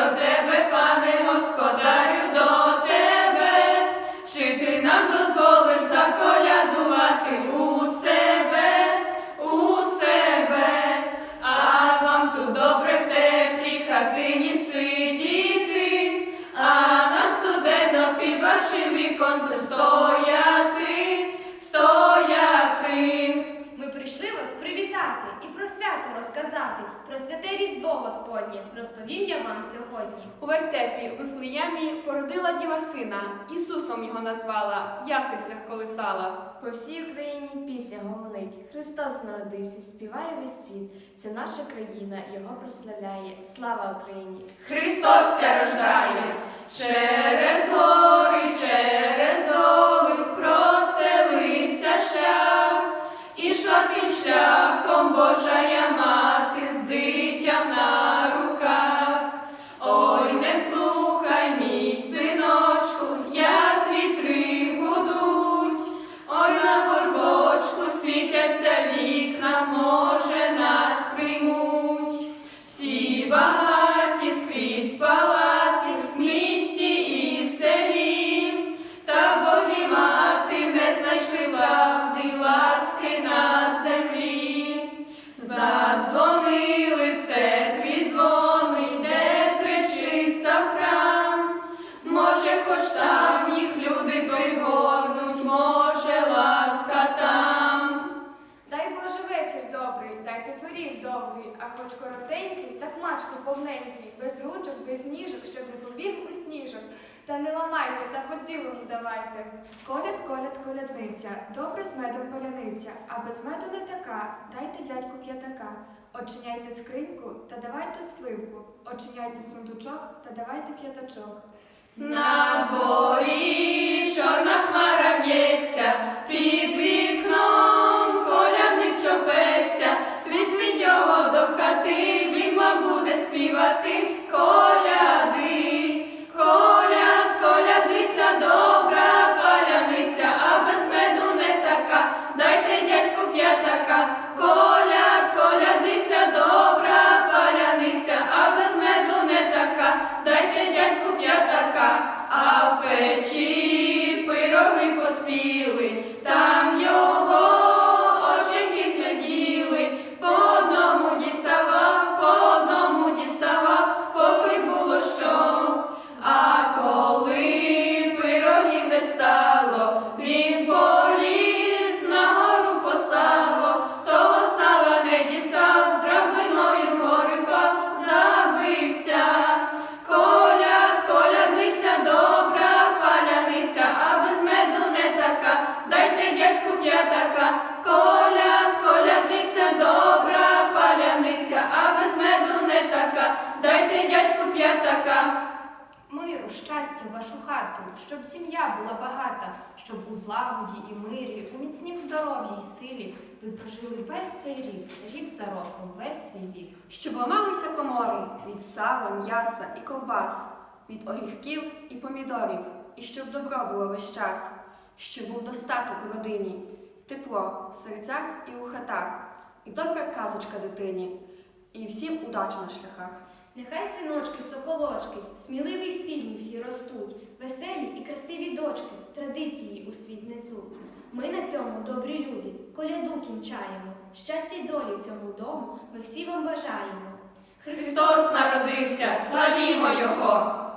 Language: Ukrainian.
Good day. Господнє розповім я вам сьогодні. У вертепі у Вифлеємі породила діва сина, Ісусом його назвала, в колисала. По всій Україні пісня гомонить. Христос народився, співає весь світ. Вся наша країна його прославляє. Слава Україні! Христос рождає, через довгий, а хоч коротенький, так мачку повненький, без ручок, без ніжок, щоб не побіг у сніжок. Та не ламайте, та по цілому давайте. Коляд, коляд, колядниця, добре з медом паляниця, а без меду не така, дайте дядьку п'ятака. Очиняйте скриньку та давайте сливку, очиняйте сундучок та давайте п'ятачок. На дворі чорна хмара в'ється, під Миру, щастя, в вашу хату, щоб сім'я була багата, щоб у злагоді і мирі, у міцнім здоров'ї й силі ви прожили весь цей рік, рік за роком, весь свій вік. Щоб ламалися комори від сала, м'яса і ковбас, від огірків і помідорів, і щоб добро було весь час, щоб був достаток у родині, тепло в серцях і у хатах, і добра казочка дитині, і всім удача на шляхах. Нехай синочки, соколочки, сміливі й сильні всі ростуть, веселі і дочки, традиції у світ несуть. Ми на цьому добрі люди, коляду кінчаємо. Щастя й долі в цьому дому ми всі вам бажаємо. Христос народився, славімо Його!